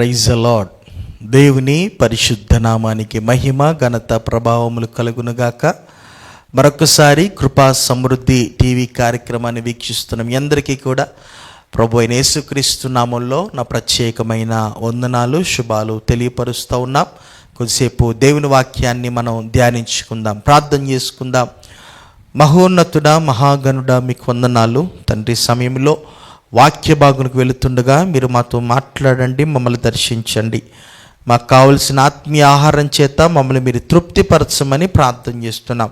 Praise అలాడ్ దేవుని పరిశుద్ధ నామానికి మహిమ ఘనత ప్రభావములు కలుగునుగాక. మరొకసారి కృపా సమృద్ధి టీవీ కార్యక్రమాన్ని వీక్షిస్తున్న. మీ అందరికీ కూడా ప్రభు అయిన యేసుక్రీస్తు నామంలో నా ప్రత్యేకమైన వందనాలు శుభాలు తెలియపరుస్తూ ఉన్నాం. కొద్దిసేపు దేవుని వాక్యాన్ని మనం ధ్యానించుకుందాం ప్రార్థన చేసుకుందాం. మహోన్నతుడ మహాగనుడ మీకు వందనాలు. తండ్రి సమయంలో వాక్య భాగునికి వెళుతుండగా మీరు మాతో మాట్లాడండి మమ్మల్ని దర్శించండి. మాకు కావలసిన ఆత్మీయ ఆహారం చేత మమ్మల్ని మీరు తృప్తిపరచమని ప్రార్థన చేస్తున్నాం.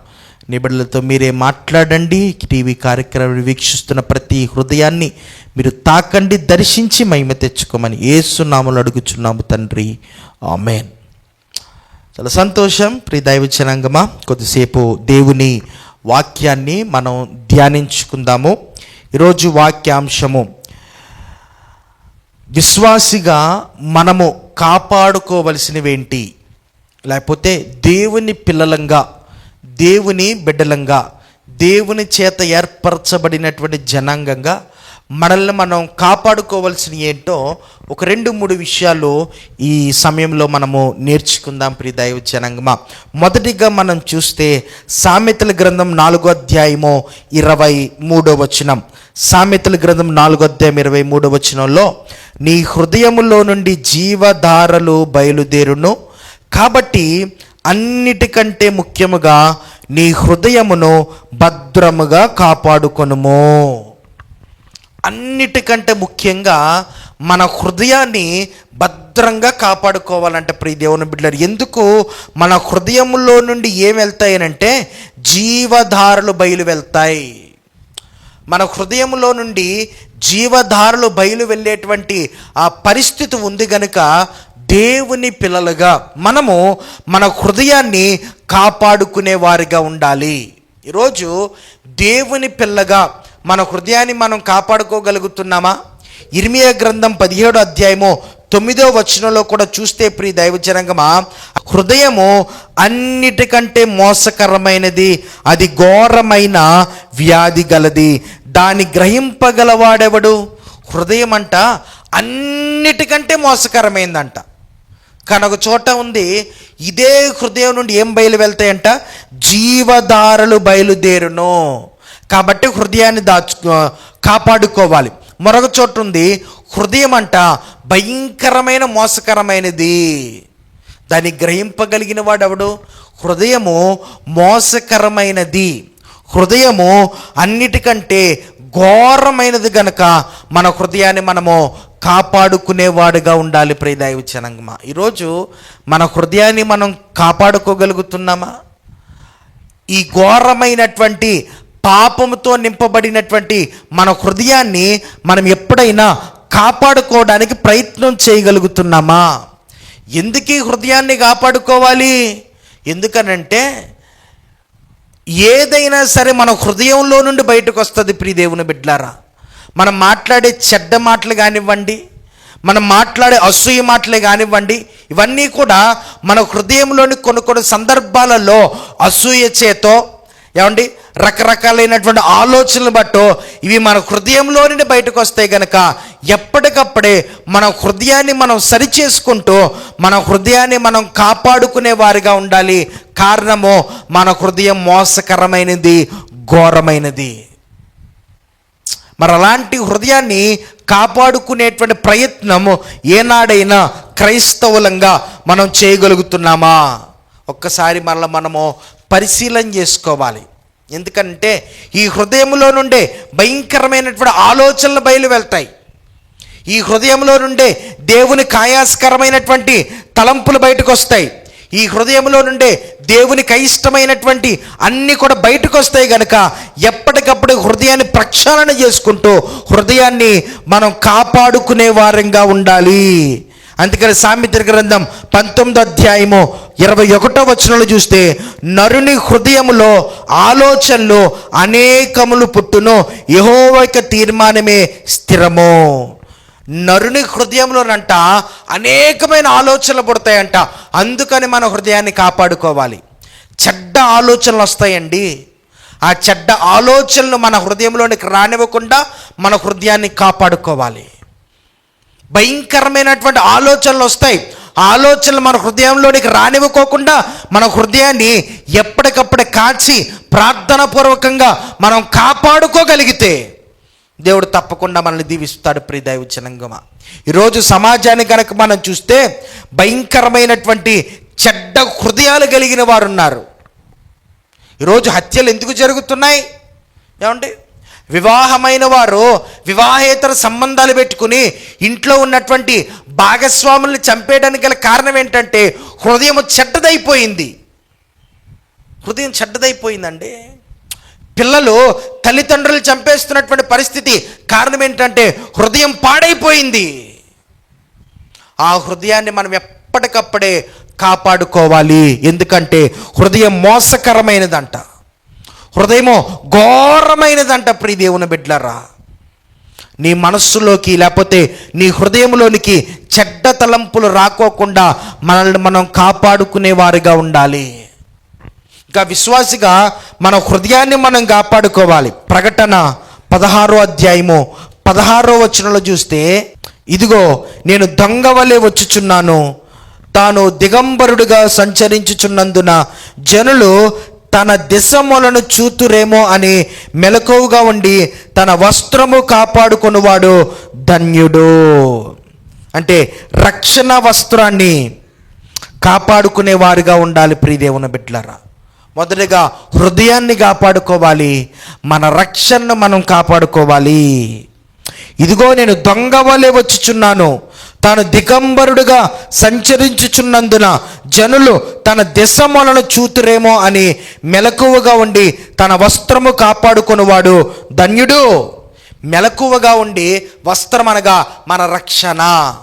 నిబిడలతో మీరే మాట్లాడండి. టీవీ కార్యక్రమాన్ని వీక్షిస్తున్న ప్రతి హృదయాన్ని మీరు తాకండి దర్శించి మహిమ తెచ్చుకోమని ఏసునామలు అడుగుచున్నాము తండ్రి. ఆమెన్. చాలా సంతోషం. ప్రియ దైవచనంగమా కొద్దిసేపు దేవుని వాక్యాన్ని మనం ధ్యానించుకుందాము. ఈరోజు వాక్యాంశము. విశ్వాసిగా మనము కాపాడుకోవలసినవేంటి? లేకపోతే దేవుని పిల్లలంగా దేవుని బిడ్డలంగా దేవుని చేత ఏర్పరచబడినటువంటి జనాంగంగా మనల్ని మనం కాపాడుకోవాల్సిన ఏంటో ఒక రెండు మూడు విషయాలు ఈ సమయంలో మనము నేర్చుకుందాం ప్రియ దైవ జనాంగమా. మొదటిగా మనం చూస్తే సామెతల గ్రంథం నాలుగో అధ్యాయము ఇరవై మూడో వచనం. సామెతల గ్రంథం నాలుగో అధ్యాయం ఇరవై మూడో వచనంలో నీ హృదయములో నుండి జీవధారలు బయలుదేరును కాబట్టి అన్నిటికంటే ముఖ్యముగా నీ హృదయమును భద్రముగా కాపాడుకొనుము. అన్నిటికంటే ముఖ్యంగా మన హృదయాన్ని భద్రంగా కాపాడుకోవాలంటే ప్రియ దేవుని బిడ్డలు. ఎందుకు? మన హృదయంలో నుండి ఏం వెళ్తాయనంటే జీవధారలు బయలు వెళ్తాయి. మన హృదయంలో నుండి జీవధారలు బయలు వెళ్ళేటువంటి ఆ పరిస్థితి ఉంది గనుక దేవుని పిల్లలుగా మనము మన హృదయాన్ని కాపాడుకునే వారిగా ఉండాలి. ఈరోజు దేవుని పిల్లగా మన హృదయాన్ని మనం కాపాడుకోగలుగుతున్నామా? ఇర్మియా గ్రంథం పదిహేడో అధ్యాయము తొమ్మిదో వచనంలో కూడా చూస్తే ప్రియ దైవజనంగమా హృదయము అన్నిటికంటే మోసకరమైనది అది ఘోరమైన వ్యాధి గలది. దాన్ని గ్రహింపగలవాడెవడు? హృదయం అంట అన్నిటికంటే మోసకరమైందంట. కనుక చోట ఉంది ఇదే హృదయం నుండి ఏం బయలు వెళ్తాయంట జీవధారలు బయలుదేరును. కాబట్టి హృదయాన్ని దాచు కాపాడుకోవాలి. మరొక చోటు ఉంది హృదయం అంట భయంకరమైన మోసకరమైనది. దాన్ని గ్రహింపగలిగిన వాడెవడు? హృదయము మోసకరమైనది. హృదయము అన్నిటికంటే ఘోరమైనది గనక మన హృదయాన్ని మనము కాపాడుకునేవాడుగా ఉండాలి ప్రియదైవ జనంగమా. ఈరోజు మన హృదయాన్ని మనం కాపాడుకోగలుగుతున్నామా? ఈ ఘోరమైనటువంటి పాపముతో నింపబడినటువంటి మన హృదయాన్ని మనం ఎప్పుడైనా కాపాడుకోవడానికి ప్రయత్నం చేయగలుగుతున్నామా? ఎందుకు ఈ హృదయాన్ని కాపాడుకోవాలి? ఎందుకనంటే ఏదైనా సరే మన హృదయంలో నుండి బయటకు వస్తుంది ప్రియదేవుని బిడ్లారా. మనం మాట్లాడే చెడ్డ మాటలు కానివ్వండి మనం మాట్లాడే అసూయ మాటలే కానివ్వండి ఇవన్నీ కూడా మన హృదయంలోని కొన్ని కొన్ని సందర్భాలలో అసూయ చేతో ఏమండి? రకరకాలైనటువంటి ఆలోచనలు బట్టో ఇవి మన హృదయంలో నుండి బయటకు వస్తాయి కనుక ఎప్పటికప్పుడే మన హృదయాన్ని మనం సరిచేసుకుంటూ మన హృదయాన్ని మనం కాపాడుకునే వారిగా ఉండాలి. కారణము మన హృదయం మోసకరమైనది ఘోరమైనది. మరి అలాంటి హృదయాన్ని కాపాడుకునేటువంటి ప్రయత్నము ఏనాడైనా క్రైస్తవులంగా మనం చేయగలుగుతున్నామా? ఒక్కసారి మరల మనము పరిశీలన చేసుకోవాలి. ఎందుకంటే ఈ హృదయంలో నుండే భయంకరమైనటువంటి ఆలోచనలు బయలు వెళ్తాయి. ఈ హృదయంలో నుండే దేవుని కాయాస్కరమైనటువంటి తలంపులు బయటకు వస్తాయి ఈ హృదయంలో నుండే దేవునికి అయిష్టమైనటువంటి అన్నీ కూడా బయటకు వస్తాయి కనుక ఎప్పటికప్పుడు హృదయాన్ని ప్రక్షాళన చేసుకుంటూ హృదయాన్ని మనం కాపాడుకునే వారంగా ఉండాలి. అందుకని సామెత గ్రంథం పంతొమ్మిదో అధ్యాయము ఇరవై ఒకటో వచనంలో చూస్తే నరుని హృదయములో ఆలోచనలు అనేకములు పుట్టును. యహోవైక తీర్మానమే స్థిరము. నరుని హృదయంలోనంట అనేకమైన ఆలోచనలు పుడతాయంట. అందుకని మన హృదయాన్ని కాపాడుకోవాలి. చెడ్డ ఆలోచనలు వస్తాయండి. ఆ చెడ్డ ఆలోచనలు మన హృదయంలోనికి రానివ్వకుండా మన హృదయాన్ని కాపాడుకోవాలి. భయంకరమైనటువంటి ఆలోచనలు వస్తాయి. ఆలోచనలు మన హృదయంలోనికి రానివ్వకోకుండా మన హృదయాన్ని ఎప్పటికప్పుడు కాచి ప్రార్థన పూర్వకంగా మనం కాపాడుకోగలిగితే దేవుడు తప్పకుండా మనల్ని దీవిస్తాడు ప్రియదైవ జనంగమ ఈరోజు సమాజాన్ని కనుక మనం చూస్తే భయంకరమైనటువంటి చెడ్డ హృదయాలు కలిగిన వారు ఉన్నారు ఈరోజు హత్యలు ఎందుకు జరుగుతున్నాయి? ఏమండి? వివాహమైన వారు వివాహేతర సంబంధాలు పెట్టుకుని ఇంట్లో ఉన్నటువంటి భాగస్వాముల్ని చంపేయడానికి గల కారణం ఏంటంటే హృదయం చెడ్డదైపోయింది. హృదయం చెడ్డదైపోయిందండి. పిల్లలు తల్లిదండ్రులు చంపేస్తున్నటువంటి పరిస్థితి కారణం ఏంటంటే హృదయం పాడైపోయింది. ఆ హృదయాన్ని మనం ఎప్పటికప్పుడే కాపాడుకోవాలి. ఎందుకంటే హృదయం మోసకరమైనదంట. హృదయము ఘోరమైనదంట ప్రియ దేవుని బిడ్డలరా. నీ మనస్సులోకి లేకపోతే నీ హృదయంలోనికి చెడ్డ తలంపులు రాకోకుండా మనల్ని మనం కాపాడుకునే వారిగా ఉండాలి. ఇంకా విశ్వాసిగా మన హృదయాన్ని మనం కాపాడుకోవాలి. ప్రకటన పదహారో అధ్యాయము పదహారో వచనంలో చూస్తే ఇదిగో నేను దొంగ వలె వచ్చుచున్నాను తాను దిగంబరుడుగా సంచరించుచున్నందున జనులు తన దిశములను చూతురేమో అని మెలకువగా ఉండి తన వస్త్రము కాపాడుకున్నవాడు ధన్యుడు. అంటే రక్షణ వస్త్రాన్ని కాపాడుకునేవారుగా ఉండాలి ప్రియదేవుని బిడ్డలారా. మొదటిగా హృదయాన్ని కాపాడుకోవాలి మన రక్షణను మనం కాపాడుకోవాలి. ఇదిగో నేను దొంగ వలె వచ్చుచున్నాను తాను దిగంబరుడుగా సంచరించుచున్నందున జనులు తన దిశమలను చూతురేమో అని మెలకువగా ఉండి తన వస్త్రము కాపాడుకునివాడు ధన్యుడు. మెలకువగా ఉండి వస్త్రం అనగా మన రక్షణ.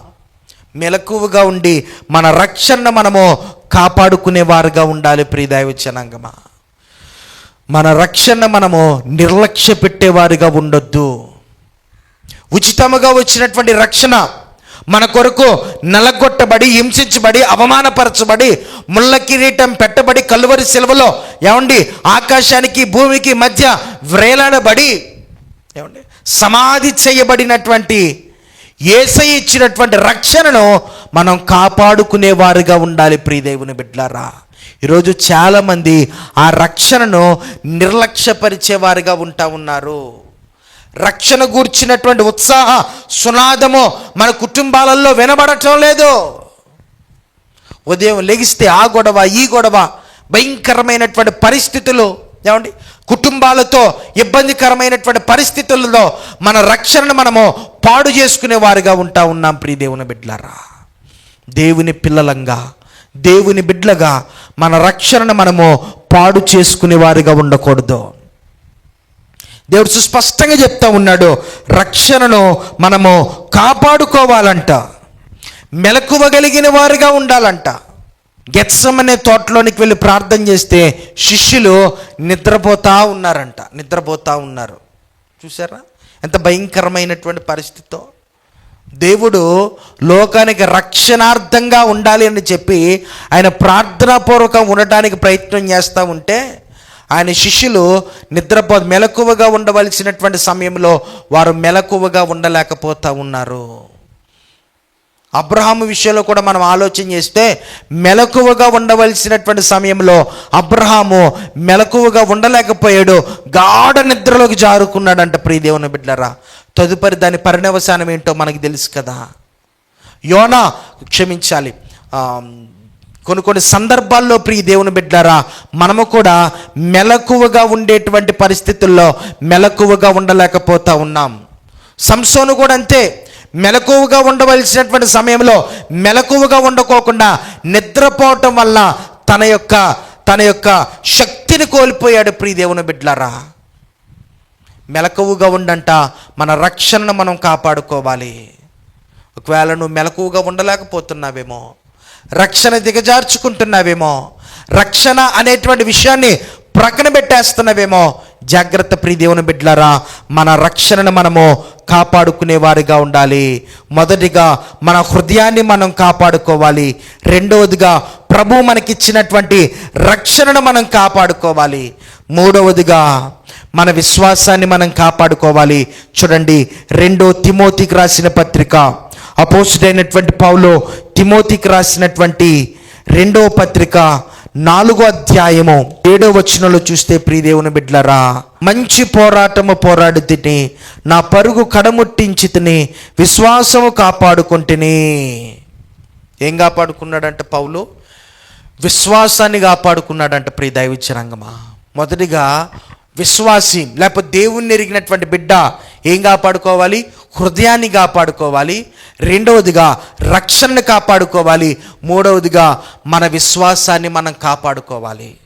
మెలకువగా ఉండి మన రక్షణను మనము కాపాడుకునే వారుగా ఉండాలి ప్రియదైవ జనాంగమా. మన రక్షణ మనము నిర్లక్ష్య పెట్టేవారిగా ఉండొద్దు. ఉచితముగా వచ్చినటువంటి రక్షణ మన కొరకు నలగొట్టబడి హింసించబడి అవమానపరచబడి ముళ్ళ కిరీటం పెట్టబడి కలువరి సెలవులో ఏమండి ఆకాశానికి భూమికి మధ్య వ్రేలాడబడి ఏమండి సమాధి చేయబడినటువంటి ఏసై ఇచ్చినటువంటి రక్షణను మనం కాపాడుకునే వారిగా ఉండాలి ప్రియదేవుని బిడ్లారా. ఈరోజు చాలామంది ఆ రక్షణను నిర్లక్ష్యపరిచేవారుగా ఉంటా ఉన్నారు. రక్షణ గూర్చినటువంటి ఉత్సాహ సునాదము మన కుటుంబాలలో వినబడటం లేదు. ఉదయం లెగిస్తే ఆ గొడవ ఈ గొడవ భయంకరమైనటువంటి పరిస్థితులు ఏమండి? కుటుంబాలతో ఇబ్బందికరమైనటువంటి పరిస్థితులలో మన రక్షణను మనము పాడు చేసుకునే వారిగా ఉంటా ఉన్నాం ప్రియ దేవుని బిడ్డలారా. దేవుని పిల్లలంగా దేవుని బిడ్డలుగా మన రక్షణను మనము పాడు చేసుకునే వారిగా ఉండకూడదు. దేవుడు సుస్పష్టంగా చెప్తా ఉన్నాడు రక్షణను మనము కాపాడుకోవాలంట. మెలకువగలిగిన వారిగా ఉండాలంట. గెత్సం అనే తోటలోనికి వెళ్ళి ప్రార్థన చేస్తే శిష్యులు నిద్రపోతా ఉన్నారంట. నిద్రపోతా ఉన్నారు. చూసారా ఎంత భయంకరమైనటువంటి పరిస్థితితో. దేవుడు లోకానికి రక్షణార్థంగా ఉండాలి అని చెప్పి ఆయన ప్రార్థనాపూర్వకం ఉండటానికి ప్రయత్నం చేస్తూ ఉంటే ఆయన శిష్యులు నిద్రపో మెలకువగా ఉండవలసినటువంటి సమయంలో వారు మెలకువగా ఉండలేకపోతూ ఉన్నారు. అబ్రహాము విషయంలో కూడా మనం ఆలోచన చేస్తే మెలకువగా ఉండవలసినటువంటి సమయంలో అబ్రహాము మెలకువగా ఉండలేకపోయాడు. గాఢ నిద్రలోకి జారుకున్నాడంట ప్రియదేవుని బిడ్డరా తదుపరి దాని పరిణవసానం ఏంటో మనకి తెలుసు కదా. యోనా క్షమించాలి. కొన్ని కొన్ని సందర్భాల్లో ప్రియ దేవుని బిడ్డారా మనము కూడా మెలకువగా ఉండేటువంటి పరిస్థితుల్లో మెలకువగా ఉండలేకపోతా ఉన్నాం. సంసోను కూడా అంతే. మెలకువగా ఉండవలసినటువంటి సమయంలో మెలకువగా ఉండకోకుండా నిద్రపోవటం వల్ల తన యొక్క తన యొక్క శక్తిని కోల్పోయాడు ప్రియ దేవుని బిడ్డలారా. మెలకువగా ఉండంట మన రక్షణను మనం కాపాడుకోవాలి. ఒకవేళ నువ్వు మెలకువగా ఉండలేకపోతున్నావేమో రక్షణ దిగజార్చుకుంటున్నావేమో. రక్షణ అనేటువంటి విషయాన్ని ప్రకటపెట్టేస్తున్నవేమో జాగ్రత్త ప్రియ దేవుని బిడ్డలారా మన రక్షణను మనము కాపాడుకునే వారిగా ఉండాలి. మొదటిగా మన హృదయాన్ని మనం కాపాడుకోవాలి. రెండవదిగా ప్రభు మనకిచ్చినటువంటి రక్షణను మనం కాపాడుకోవాలి. మూడవదిగా మన విశ్వాసాన్ని మనం కాపాడుకోవాలి. చూడండి రెండో తిమోతికి రాసిన పత్రిక. అపోజిట్ పౌలో తిమోతికి రాసినటువంటి రెండవ పత్రిక నాలుగో అధ్యాయము ఏడో వచనంలో చూస్తే ప్రియదేవుని బిడ్లరా మంచి పోరాటము పోరాడు తిని నా పరుగు కడముట్టించి తిని విశ్వాసము కాపాడుకుంటుని. ఏం కాపాడుకున్నాడంట పౌలు? విశ్వాసాన్ని కాపాడుకున్నాడంట ప్రియ దైవచరంగమా మొదటిగా విశ్వాసి లేకపోతే దేవుణ్ణి ఎరిగినటువంటి బిడ్డ ఏం కాపాడుకోవాలి? హృదయాన్ని కాపాడుకోవాలి. రెండవదిగా రక్షణను కాపాడుకోవాలి. మూడవదిగా మన విశ్వాసాన్ని మనం కాపాడుకోవాలి.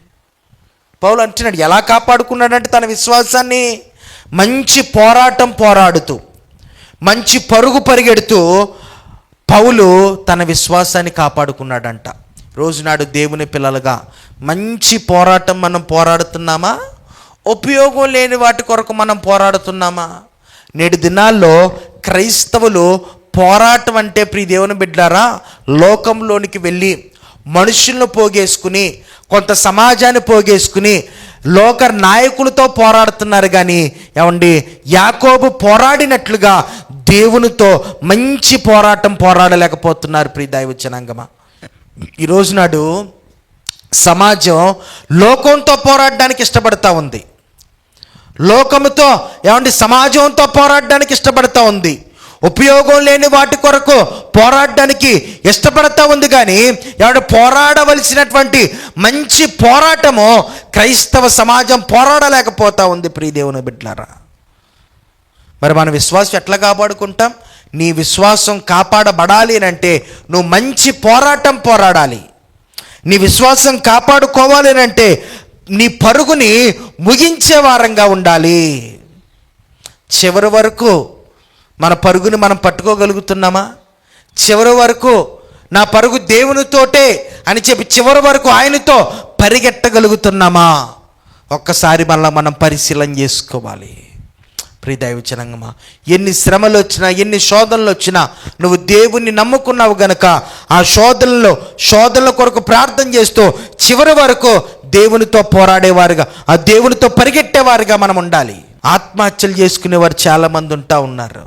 పౌలు అంటున్నాడు ఎలా కాపాడుకున్నాడంటే తన విశ్వాసాన్ని మంచి పోరాటం పోరాడుతూ మంచి పరుగు పరిగెడుతూ పౌలు తన విశ్వాసాన్ని కాపాడుకున్నాడంట. రోజునాడు దేవుని పిల్లలుగా మంచి పోరాటం మనం పోరాడుతున్నామా? ఉపయోగం లేని వాటి కొరకు మనం పోరాడుతున్నామా? నేటి దినాల్లో క్రైస్తవులు పోరాటం అంటే ప్రియ దేవుని బిడ్డారా లోకంలోనికి వెళ్ళి మనుషులను పోగేసుకుని కొంత సమాజాన్ని పోగేసుకుని లోక నాయకులతో పోరాడుతున్నారు కానీ ఏమండి యాకోబు పోరాడినట్లుగా దేవునితో మంచి పోరాటం పోరాడలేకపోతున్నారు ప్రియ దైవచనాంగమ ఈరోజు నాడు సమాజం లోకంతో పోరాడడానికి ఇష్టపడతా ఉంది. లోకముతో ఏమండి సమాజంతో పోరాడడానికి ఇష్టపడతా ఉంది. ఉపయోగం లేని వాటి కొరకు పోరాడడానికి ఇష్టపడతా ఉంది కానీ ఎవడ పోరాడవలసినటువంటి మంచి పోరాటము క్రైస్తవ సమాజం పోరాడలేకపోతా ఉంది ప్రియదేవుని బిడ్డలారా. మరి మన విశ్వాసం ఎట్లా కాపాడుకుంటాం? నీ విశ్వాసం కాపాడబడాలి అని అంటే నువ్వు మంచి పోరాటం పోరాడాలి. నీ విశ్వాసం కాపాడుకోవాలి అని అంటే నీ పరుగుని ముగించే వారంగా ఉండాలి. చివరి వరకు మన పరుగుని మనం పట్టుకోగలుగుతున్నామా? చివరి వరకు నా పరుగు దేవునితోటే అని చెప్పి చివరి వరకు ఆయనతో పరిగెట్టగలుగుతున్నామా? ఒక్కసారి మళ్ళీ మనం పరిశీలన చేసుకోవాలి. ప్రియ దైవచనంగమా ఎన్ని శ్రమలు వచ్చినా ఎన్ని శోధనలు వచ్చినా నువ్వు దేవుణ్ణి నమ్ముకున్నావు గనక ఆ శోధనలో శోధనల కొరకు ప్రార్థన చేస్తూ చివరి వరకు దేవునితో పోరాడేవారుగా ఆ దేవునితో పరిగెట్టేవారుగా మనం ఉండాలి. ఆత్మహత్యలు చేసుకునేవారు చాలామంది ఉంటా ఉన్నారు.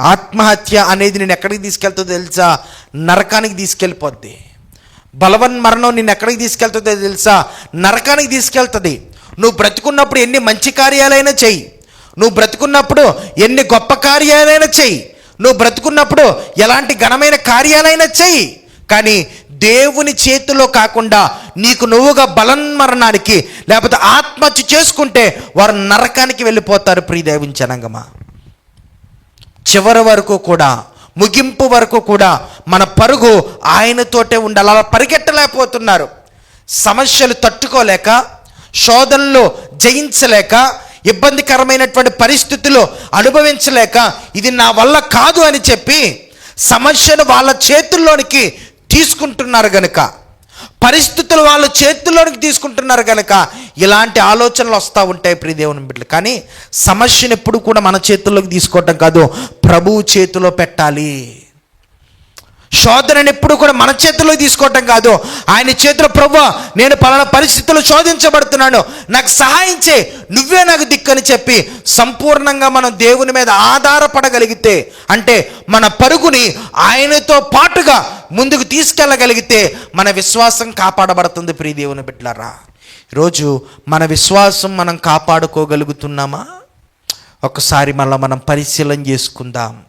ఆత్మహత్య అనేది నేను ఎక్కడికి తీసుకెళ్తుందో తెలుసా? నరకానికి తీసుకెళ్ళిపోద్ది. బలవన్ మరణం నిన్ను ఎక్కడికి తీసుకెళ్తుందో తెలుసా? నరకానికి తీసుకెళ్తుంది. నువ్వు బ్రతుకున్నప్పుడు ఎన్ని మంచి కార్యాలైనా చెయ్యి నువ్వు బ్రతుకున్నప్పుడు ఎన్ని గొప్ప కార్యాలైనా చెయ్యి నువ్వు బ్రతుకున్నప్పుడు ఎలాంటి ఘనమైన కార్యాలైనా చెయ్యి కానీ దేవుని చేతిలో కాకుండా నీకు నువ్వుగా బలన్మరణానికి లేకపోతే ఆత్మహత్య చేసుకుంటే వారు నరకానికి వెళ్ళిపోతారు ప్రియదేవించనంగమా చివరి వరకు కూడా ముగింపు వరకు కూడా మన పరుగు ఆయనతోటే ఉండాలి. అలా పరిగెట్టలేకపోతున్నారు. సమస్యలు తట్టుకోలేక శోధనలు జయించలేక ఇబ్బందికరమైనటువంటి పరిస్థితులు అనుభవించలేక ఇది నా వల్ల కాదు అని చెప్పి సమస్యను వాళ్ళ చేతుల్లోనికి తీసుకుంటున్నారు గనుక పరిస్థితులు వాళ్ళ చేతుల్లోనికి తీసుకుంటున్నారు కనుక ఇలాంటి ఆలోచనలు వస్తూ ఉంటాయి ప్రియదేవుని బిడ్డలు. కానీ సమస్యను ఎప్పుడు కూడా మన చేతుల్లోకి తీసుకోవటం కాదు ప్రభువు చేతిలో పెట్టాలి. శోధనని ఎప్పుడు కూడా మన చేతిలో తీసుకోవటం కాదు. ఆయన చేతిలో ప్రభు నేను పలానా పరిస్థితుల్లో శోధించబడుతున్నాను. నాకు సహాయం చే నువ్వే నాకు దిక్కని చెప్పి సంపూర్ణంగా మనం దేవుని మీద ఆధారపడగలిగితే అంటే మన పరుగుని ఆయనతో పాటుగా ముందుకు తీసుకెళ్ళగలిగితే మన విశ్వాసం కాపాడబడుతుంది ప్రియ దేవుని బిడ్డలారా. ఈరోజు మన విశ్వాసం మనం కాపాడుకోగలుగుతున్నామా? ఒకసారి మళ్ళీ మనం పరిశీలన చేసుకుందాం.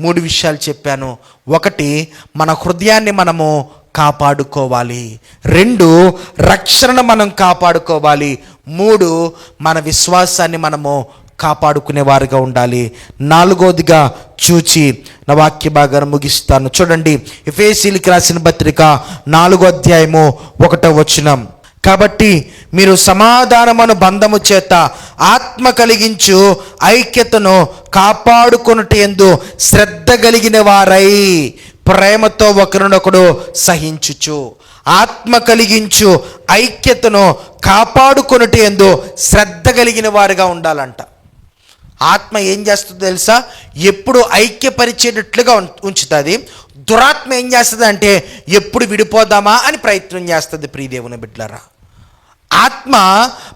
మూడు విషయాలు చెప్పాను. ఒకటి మన హృదయాన్ని మనము కాపాడుకోవాలి. రెండు రక్షణను మనం కాపాడుకోవాలి. మూడు మన విశ్వాసాన్ని మనము కాపాడుకునేవారుగా ఉండాలి. నాలుగోదిగా చూచి నా వాక్య భాగాన్ని ముగిస్తాను. చూడండి ఎఫేసీలకి రాసిన పత్రిక నాలుగో అధ్యాయము ఒకటో వచనం. కాబట్టి మీరు సమాధానమును బంధము చేత ఆత్మ కలిగించు ఐక్యతను కాపాడుకొనుట ఎందు శ్రద్ధ కలిగిన వారై ప్రేమతో ఒకరినొకడు సహించుచు. ఆత్మ కలిగించు ఐక్యతను కాపాడుకొనుట ఎందు శ్రద్ధ కలిగిన వారిగా ఉండాలంట. ఆత్మ ఏం చేస్తుందో తెలుసా? ఎప్పుడు ఐక్యపరిచేటట్లుగా ఉంచుతుంది. దురాత్మ ఏం చేస్తుంది అంటే ఎప్పుడు విడిపోదామా అని ప్రయత్నం చేస్తుంది ప్రియదేవుని బిడ్డలరా. ఆత్మ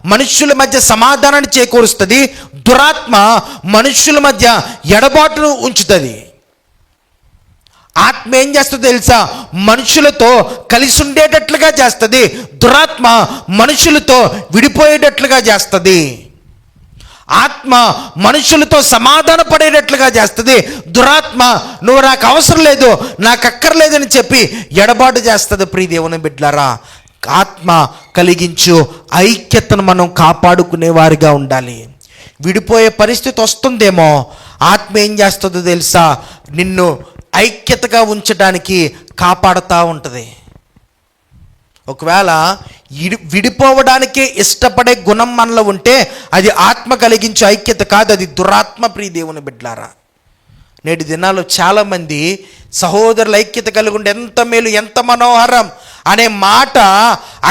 మనుష్యుల మధ్య సమాధానాన్ని చేకూరుస్తుంది దురాత్మ మనుషుల మధ్య ఎడబాటును ఉంచుతుంది. ఆత్మ ఏం చేస్తుందో తెలుసా? మనుషులతో కలిసి ఉండేటట్లుగా చేస్తుంది దురాత్మ మనుషులతో విడిపోయేటట్లుగా చేస్తుంది. ఆత్మ మనుషులతో సమాధాన పడేటట్లుగా చేస్తుంది. దురాత్మ నువ్వు నాకు అవసరం లేదు నాకు అక్కర్లేదని చెప్పి ఎడబాటు చేస్తుంది. ప్రియ దేవుని ఆత్మ కలిగించు ఐక్యతను మనం కాపాడుకునే వారిగా ఉండాలి. విడిపోయే పరిస్థితి వస్తుందేమో ఆత్మ ఏం చేస్తుందో తెలుసా? నిన్ను ఐక్యతగా ఉంచడానికి కాపాడుతూ ఉంటుంది. ఒకవేళ విడిపోవడానికే ఇష్టపడే గుణం మనలో ఉంటే అది ఆత్మ కలిగించే ఐక్యత కాదు అది దురాత్మ ప్రియ దేవుని బిడ్లారా. నేటి దినాల్లో చాలామంది సహోదరుల ఐక్యత కలిగి ఉంటే ఎంత మేలు ఎంత మనోహరం అనే మాట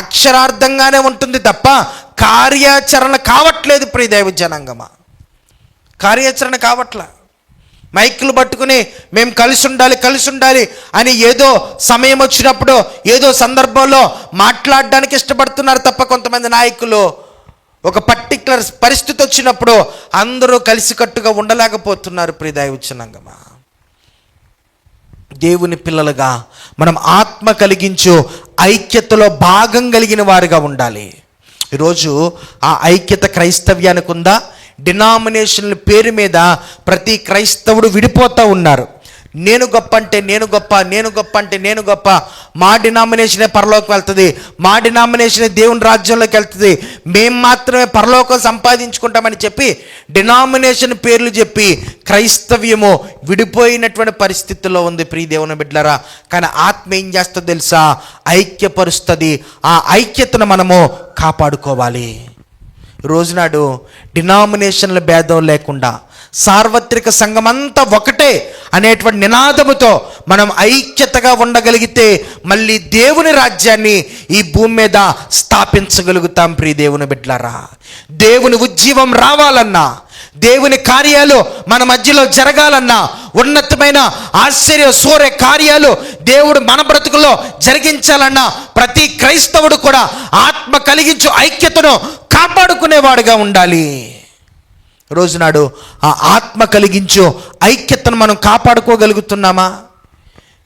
అక్షరార్థంగానే ఉంటుంది తప్ప కార్యాచరణ కావట్లేదు ప్రియ దైవ జనాంగమా. కార్యాచరణ కావట్లా. మైకులు పట్టుకుని మేము కలిసి ఉండాలి కలిసి ఉండాలి అని ఏదో సమయం వచ్చినప్పుడు ఏదో సందర్భంలో మాట్లాడడానికి ఇష్టపడుతున్నారు తప్ప కొంతమంది నాయకులు. ఒక పర్టికులర్ పరిస్థితి వచ్చినప్పుడు అందరూ కలిసికట్టుగా ఉండలేకపోతున్నారు ప్రియదాయుచ్చనంగమా దేవుని పిల్లలుగా మనం ఆత్మ కలిగించు ఐక్యతలో భాగం కలిగిన వారుగా ఉండాలి. ఈరోజు ఆ ఐక్యత క్రైస్తవ్యానికి ఉందా? డినామినేషన్ల పేరు మీద ప్రతి క్రైస్తవుడు విడిపోతూ ఉన్నారు. నేను గొప్ప అంటే నేను గొప్ప నేను గొప్ప అంటే నేను గొప్ప. మా డినామినేషనే పరలోకి వెళ్తుంది. మా డినామినేషనే దేవుని రాజ్యంలోకి వెళ్తుంది. మేము మాత్రమే పరలోకం సంపాదించుకుంటామని చెప్పి డినామినేషన్ పేర్లు చెప్పి క్రైస్తవ్యము విడిపోయినటువంటి పరిస్థితుల్లో ఉంది ప్రియ దేవుని బిడ్డలరా. కానీ ఆత్మ ఏం చేస్తుందో తెలుసా? ఐక్యపరుస్తుంది. ఆ ఐక్యతను మనము కాపాడుకోవాలి. రోజునాడు డినామినేషన్ల భేదం లేకుండా సార్వత్రిక సంఘమంతా ఒకటే అనేటువంటి నినాదముతో మనం ఐక్యతగా ఉండగలిగితే మళ్ళీ దేవుని రాజ్యాన్ని ఈ భూమి మీద స్థాపించగలుగుతాం ప్రియ దేవుని బిడ్డలారా. దేవుని ఉజ్జీవం రావాలన్నా దేవుని కార్యాలు మన మధ్యలో జరగాలన్నా ఉన్నతమైన ఆశ్చర్య సూర్య కార్యాలు దేవుడు మన బ్రతుకుల్లో జరిగించాలన్నా ప్రతి క్రైస్తవుడు కూడా ఆత్మ కలిగించు ఐక్యతను కాపాడుకునేవాడుగా ఉండాలి. రోజునాడు ఆ ఆత్మ కలిగించు ఐక్యతను మనం కాపాడుకోగలుగుతున్నామా?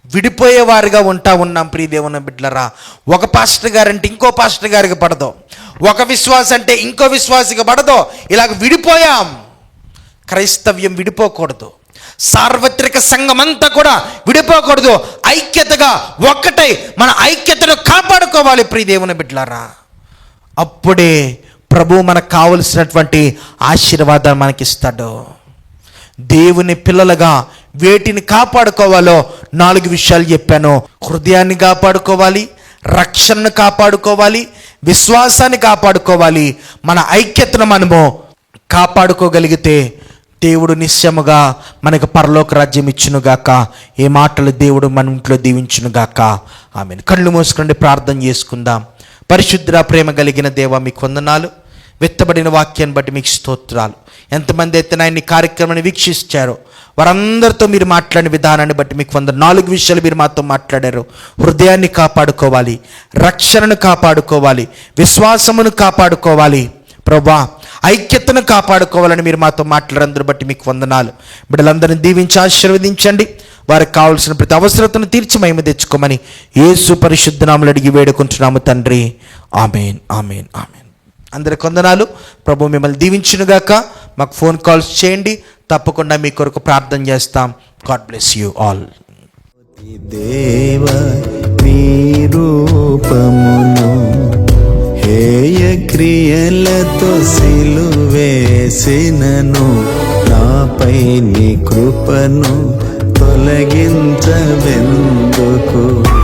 విడిపోయేవారుగా ఉంటా ఉన్నాం ప్రియదేవుని బిడ్డలరా. ఒక పాస్టర్ గారంటే ఇంకో పాస్టర్ గారికి పడదు. ఒక విశ్వాస అంటే ఇంకో విశ్వాసికి పడదు. ఇలాగ విడిపోయాం. క్రైస్తవ్యం విడిపోకూడదు. సార్వత్రిక సంఘమంతా కూడా విడిపోకూడదు. ఐక్యతగా ఒక్కటై మన ఐక్యతను కాపాడుకోవాలి ప్రియదేవుని బిడ్డలారా. అప్పుడే ప్రభు మనకు కావలసినటువంటి ఆశీర్వాదాలు మనకిస్తాడు. దేవుని పిల్లలుగా వేటిని కాపాడుకోవాలో నాలుగు విషయాలు చెప్పాను. హృదయాన్ని కాపాడుకోవాలి రక్షణను కాపాడుకోవాలి విశ్వాసాన్ని కాపాడుకోవాలి. మన ఐక్యతను మనము కాపాడుకోగలిగితే దేవుడు నిశ్చయముగా మనకు పరలోక రాజ్యం ఇచ్చునుగాక. ఏ మాటలు దేవుడు మన ఇంట్లో దీవించునుగాక. ఆమెను. కళ్ళు మూసుకుండి ప్రార్థన చేసుకుందాం. పరిశుద్ధ ప్రేమ కలిగిన దేవ మీకు వందనాలు. విత్తబడిన వాక్యాన్ని బట్టి మీకు స్తోత్రాలు. ఎంతమంది అయితే నాయన్ని కార్యక్రమాన్ని వీక్షించారో వారందరితో మీరు మాట్లాడిన విధానాన్ని బట్టి మీకు వంద నాలుగు విషయాలు మీరు మాతో మాట్లాడారు హృదయాన్ని కాపాడుకోవాలి రక్షణను కాపాడుకోవాలి విశ్వాసమును కాపాడుకోవాలి. ప్రభా ఐక్యతను కాపాడుకోవాలని మీరు మాతో మాట్లాడందరూ బట్టి మీకు వందనాలు. బిడ్డలందరినీ దీవించి ఆశీర్వదించండి. వారికి కావాల్సిన ప్రతి అవసరతను తీర్చి మేము తెచ్చుకోమని ఏసు పరిశుద్ధనాములు అడిగి వేడుకుంటున్నాము తండ్రి. Amen amen amen. అందరి కొందనాలు ప్రభు మిమ్మల్ని దీవించునుగాక మాకు ఫోన్ కాల్స్ చేయండి. తప్పకుండా మీ కొరకు ప్రార్థన చేస్తాం. God bless you all. దేవ నీ రూపమును హేయ క్రియలతో సిలువేసినను. నాపై నీ కృపను తొలగించవెందుకు.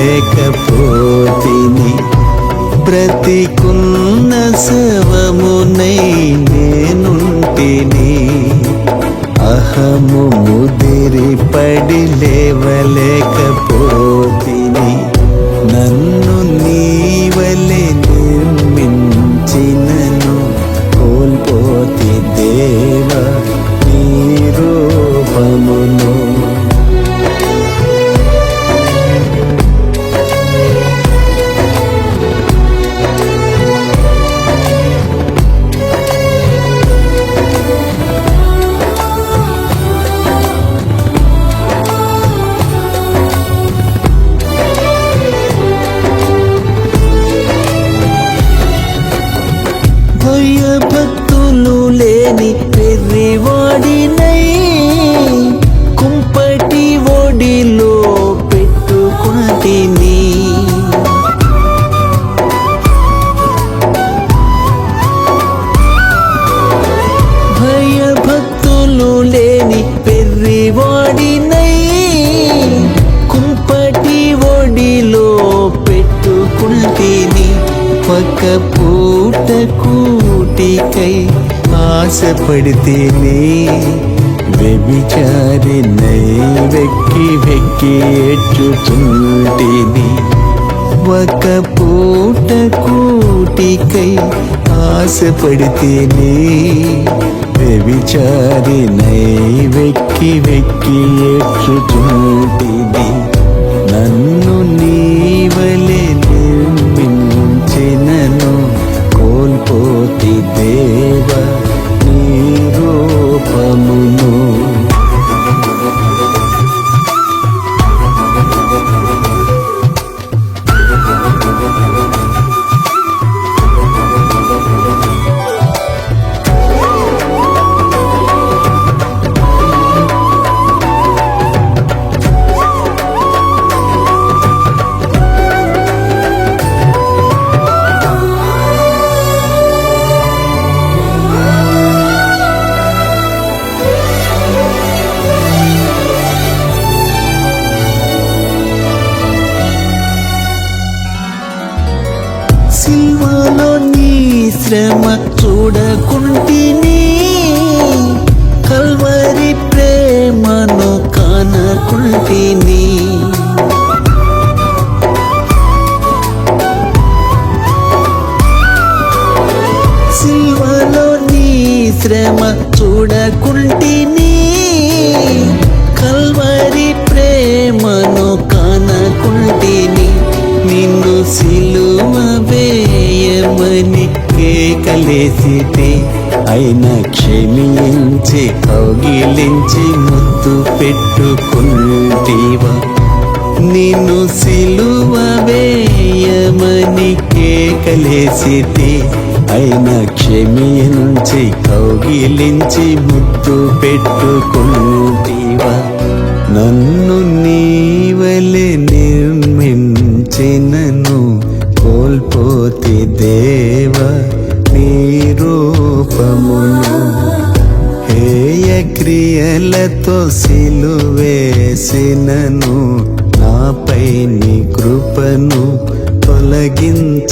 లేకపోతిని బ్రతికున్న శవమునై నేనుంటిని. అహము ముదిరి పడి లేవలేకపోతిని నన్ను నీవలే నిర్మించినను కోల్పోతి దేవ నీ రూపమును లేని వెర్రివాడినై కుంపటి ఒడిలో పెట్టుకుంటిని. భయభక్తులు లేని పెర్రివాడినై కుంపటి ఒడిలో పెట్టుకుంటిని. పక్క పూట కూటికై ആശപ്പെടുത്തി നീ വ്യഭിചാരിനെ വെക്കി വെക്കി ഏറ്റുചൂട്ടി നീ വക്കപ്പൂട്ട കൂട്ടിക്കൈ ആശപ്പെടുത്തി നീ വ്യഭിചാരിനെ വെക്കി വെക്കി ഏറ്റുചൂട്ടി നീ Rabbini ఆయన క్షమించి కౌగిలించి ముద్దు పెట్టుకుంటేవా? నిన్ను సిలువ వేయమని కేకలేసితే ఆయన క్షమించి కౌగిలించి ముద్దు పెట్టుకుంటేవా? నన్ను నీవలే నిర్మించినను కోల్పోతే దేవ నీ రూపమును హేయ క్రియలతో సిలువేసినను నాపై నీ కృపను తొలగించవెందుకు?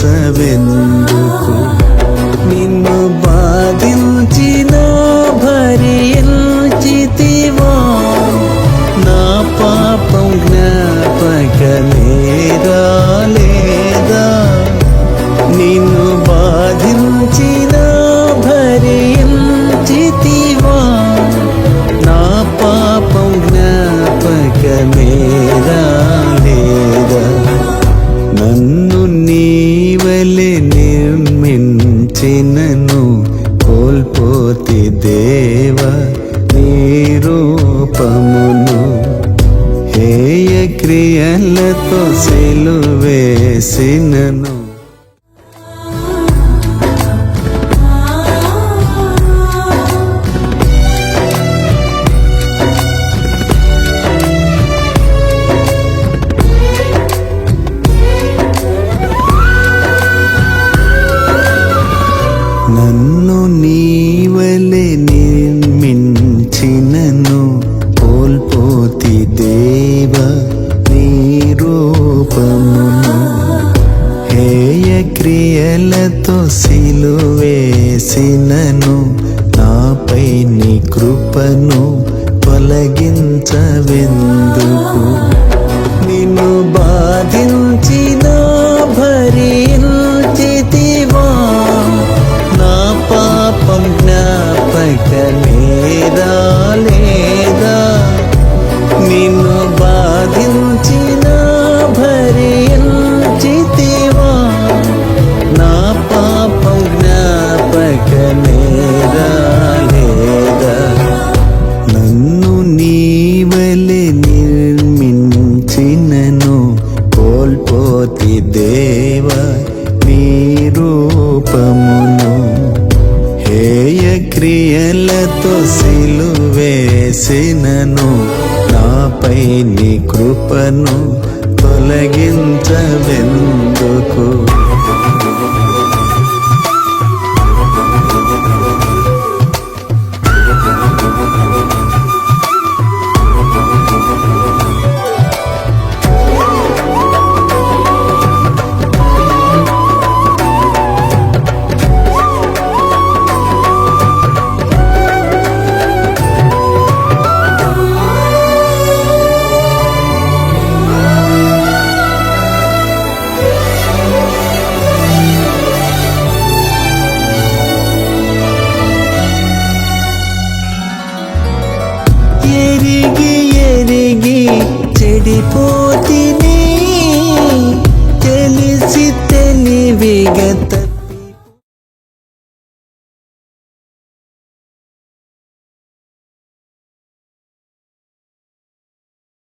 క్రియలతో సిలువేసినను